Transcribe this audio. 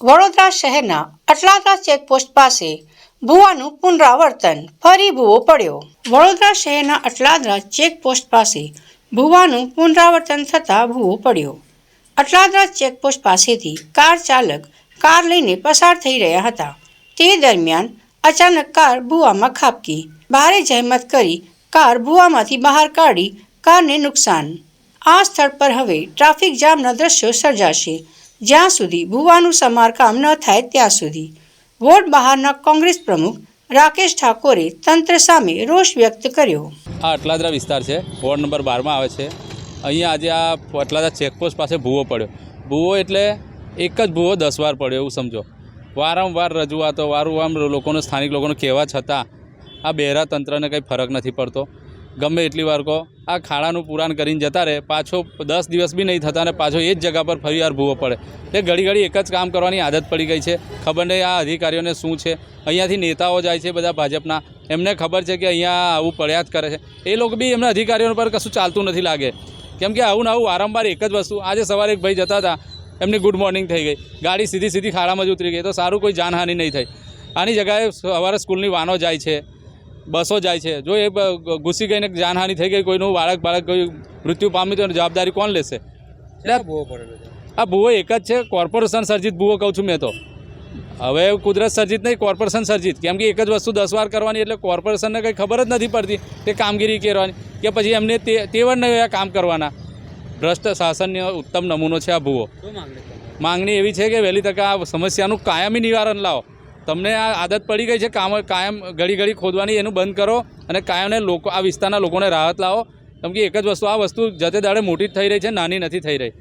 વડોદરા શહેરના અટલાદરા ચેકપોસ્ટ પાસે ભૂવાનું પુનરાવર્તન. ફરી ભૂવો પડ્યો. વડોદરા શહેરના અટલાદરા ચેકપોસ્ટ પાસે ભૂવાનું પુનરાવર્તન થતાં ભૂવો પડ્યો. અટલાદરા ચેકપોસ્ટ પાસેથી કાર ચાલક કાર લઈને પસાર થઈ રહ્યા હતા. તે દરમિયાન અચાનક કાર ભૂવામાં ખાબકી. ભારે જહેમત કરી કાર ભૂવામાંથી બહાર કાઢી કારને નુકસાન. આ સ્થળ પર હવે ટ્રાફિક જામના દ્રશ્યો સર્જાશે. જ્યાં સુધી ભૂવાનું સમારકામ ન થાય ત્યાં સુધી. વોર્ડ બહારના કોંગ્રેસ પ્રમુખ રાકેશ ઠાકોરે તંત્ર સામે રોષ વ્યક્ત કર્યો. આ અટલાદરા વિસ્તાર છે. વોર્ડ નંબર બારમાં આવે છે. અહીંયા આજે આ અટલાદરા ચેકપોસ્ટ પાસે ભૂવો પડ્યો. ભૂવો એટલે એક જ ભૂવો દસ વાર પડ્યો એવું સમજો. વારંવાર રજૂઆતો, વારંવાર લોકોને સ્થાનિક લોકોને કહેવા છતાં આ બહેરા તંત્રને કંઈ ફરક નથી પડતો. ગમે એટલી વાર કહો. આ ખાડાનું પુરાણ કરીને જતા રહે. પાછો દસ દિવસ બી નહીં થતા અને પાછો એ જ જગા પર ફરી વાર ભૂવો પડે. એ ઘડી ઘડી એક જ કામ કરવાની આદત પડી ગઈ છે. ખબર નહીં આ અધિકારીઓને શું છે. અહીંયાથી નેતાઓ જાય છે બધા ભાજપના. એમને ખબર છે કે અહીંયા આવું પડ્યા જ કરે છે. એ લોકો બી એમના અધિકારીઓ પર કશું ચાલતું નથી લાગે. કેમ કે આવું ને આવું વારંવાર એક જ વસ્તુ. આજે સવારે એક ભાઈ જતા હતા. એમની ગુડ મોર્નિંગ થઈ ગઈ. ગાડી સીધી સીધી ખાડામાં જ ઉતરી ગઈ. તો સારું કોઈ જાનહાનિ નહીં થઈ. આની જગ્યાએ સવારે સ્કૂલની વાનો જાય છે. બસો જાય છે. જો એ ઘૂસી ગઈને જાનહાનિ થઈ ગઈ કોઈનું બાળક બાળક કોઈ મૃત્યુ પામ્યું તો એની જવાબદારી કોણ લેશે? આ ભૂવો એક જ છે કોર્પોરેશન સર્જિત ભૂવો કહું છું મેં તો. હવે કુદરત સર્જિત નહીં કોર્પોરેશન સર્જિત. કેમ કે એક જ વસ્તુ દસ વાર કરવાની એટલે કોર્પોરેશનને કંઈ ખબર જ નથી પડતી તે કામગીરી કરવાની. કે પછી એમને તે તેવડ નહીં કામ કરવાના. ભ્રષ્ટ શાસનનો ઉત્તમ નમૂનો છે આ ભૂવો. માંગણી એવી છે કે વહેલી તકે આ સમસ્યાનું કાયમી નિવારણ લાવો. તમને આ આદત પડી ગઈ છે કામ કાયમ ઘડી ઘડી ખોદવાની, એનું બંધ કરો અને કાયમને લોકો, આ વિસ્તારના લોકોને રાહત લાવો. કેમ કે એક જ વસ્તુ, આ વસ્તુ જતે દાડે મોટી થઈ રહી છે, નાની નથી થઈ રહી.